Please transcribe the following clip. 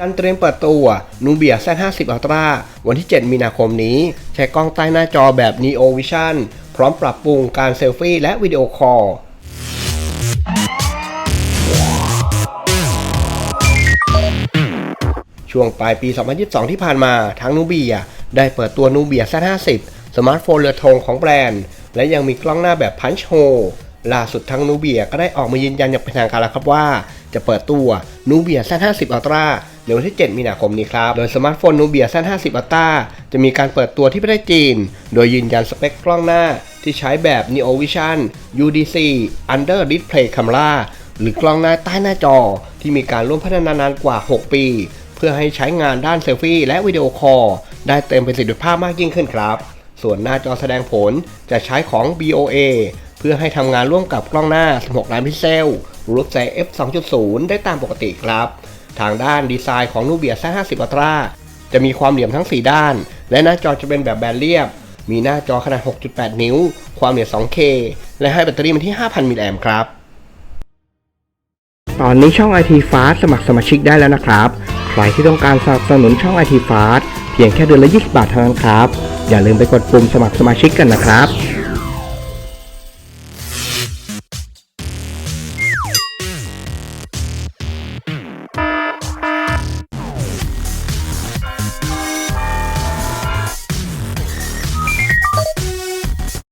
การเตรียมเปิดตัวนูเบีย Z50 Ultra วันที่ 7 มีนาคมนี้ ใช้กล้องใต้หน้าจอแบบ Neo Vision พร้อมปรับปรุงการเซลฟี่และวิดีโอคอลช่วงปลายปี 2022 ที่ผ่านมาทางนูเบียได้เปิดตัวนูเบีย Z50 สมาร์ทโฟนเรือธงของแบรนด์ และยังมีกล้องหน้าแบบพันช์โฮล่าสุดทางนูเบียก็ได้ออกมายืนยันอย่างเป็นทางการแล้วครับว่า จะเปิดตัวนูเบีย Z50 Ultra ในวันที่ 7 มีนาคมนี้ครับ โดยสมาร์ทโฟนนูเบีย Z50 Ultra จะมีการเปิดตัวที่ประเทศจีน โดยยืนยันสเปคกล้องหน้าที่ใช้แบบ Neo Vision UDC Under Display Camera หรือกล้องหน้าใต้หน้าจอ ที่มีการร่วมพัฒนานานกว่า 6 ปี เพื่อให้ใช้งานด้านเซลฟี่และวิดีโอคอลได้เต็มประสิทธิภาพมากยิ่งขึ้นครับ ส่วนหน้าจอแสดงผลจะใช้ของ BOA เพื่อให้ทำงานร่วมกับกล้องหน้า 16 ล้านพิกเซลรูปแสง f 2.0 ได้ตามปกติครับ ทางด้านดีไซน์ของ Nubia Z50 Ultra จะมีความเหลี่ยมทั้ง 4 ด้าน และหน้าจอจะเป็นแบบแบนเรียบ มีหน้าจอขนาด 6.8 นิ้ว ความละเอียด 2K และให้แบตเตอรี่มาที่ 5,000 มิลลิแอมป์ครับ ตอนนี้ช่อง IT Fast สมัครสมาชิกได้แล้วนะครับ ใครที่ต้องการสนับสนุนช่อง IT Fast เพียงแค่เดือนละ 20 บาทเท่านั้นครับ อย่าลืมไปกดปุ่มสมัครสมาชิกกันนะครับ